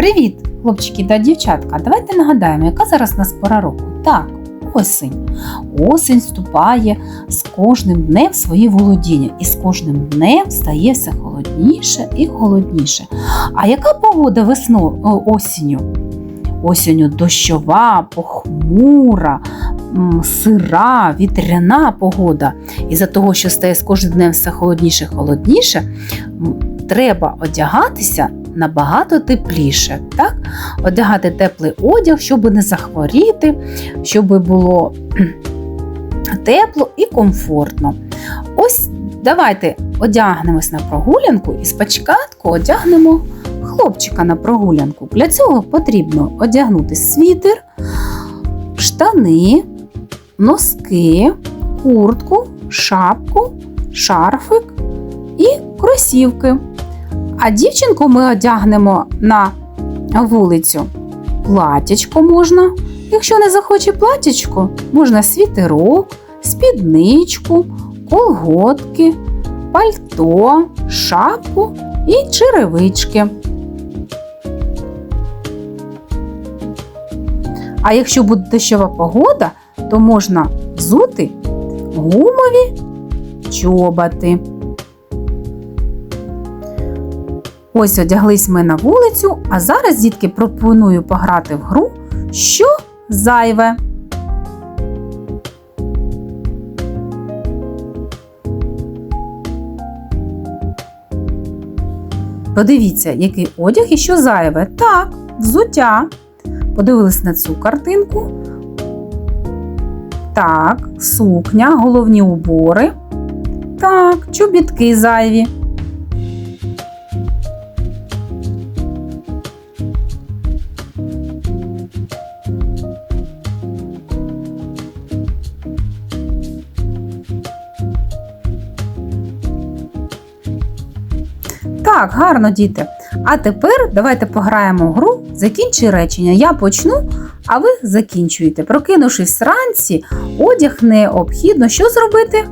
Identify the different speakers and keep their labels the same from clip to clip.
Speaker 1: Привіт, хлопчики та дівчатка! Давайте нагадаємо, яка зараз нас пора року. Так, осінь. Осінь вступає з кожним днем в свої володіння, і з кожним днем стає все холодніше і холодніше. А яка погода весно осінню? Осінню дощова, похмура, сира, вітряна погода. І за того, що стає з кожним днем все холодніше і холодніше, треба одягатися набагато тепліше. Так? Одягати теплий одяг, щоб не захворіти, щоб було тепло і комфортно. Ось давайте одягнемось на прогулянку і спочатку одягнемо хлопчика на прогулянку. Для цього потрібно одягнути світер, штани, носки, куртку, шапку, шарфик і кросівки. А дівчинку ми одягнемо на вулицю. Платячко можна. Якщо не захоче платячко, можна світерок, спідничку, колготки, пальто, шапку і черевички. А якщо буде дощова погода, то можна взути гумові чоботи. Ось одяглись ми на вулицю, а зараз, дітки, пропоную пограти в гру, що зайве. Подивіться, який одяг і що зайве. Так, взуття. Подивились на цю картинку. Так, сукня, головні убори. Так, чобітки зайві. Так, гарно, діти. А тепер давайте пограємо в гру Закінчи речення. Я почну, а ви закінчуєте. Прокинувшись вранці, одяг необхідно що зробити?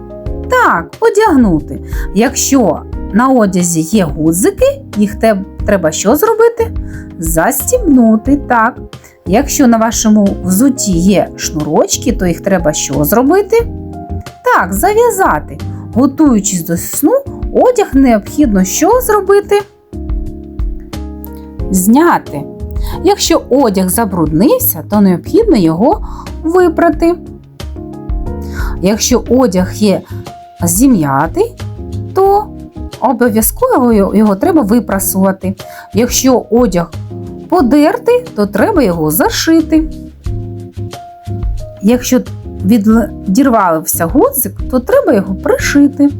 Speaker 1: Так, одягнути. Якщо на одязі є гудзики, їх треба що зробити? Застібнути. Так. Якщо на вашому взутті є шнурочки, то їх треба що зробити? Так, зав'язати. Готуючись до сну, одяг необхідно що зробити? Зняти. Якщо одяг забруднився, то необхідно його випрати. Якщо одяг є зім'ятий, то обов'язково його- його треба випрасувати. Якщо одяг подертий, то треба його зашити. Якщо відірвався гудзик, то треба його пришити.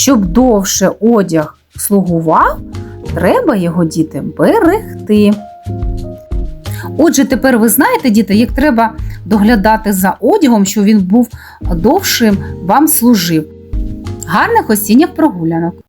Speaker 1: Щоб довше одяг слугував, треба його діти берегти. Отже, тепер ви знаєте, діти, як треба доглядати за одягом, щоб він був довшим, вам служив. Гарних осінніх прогулянок!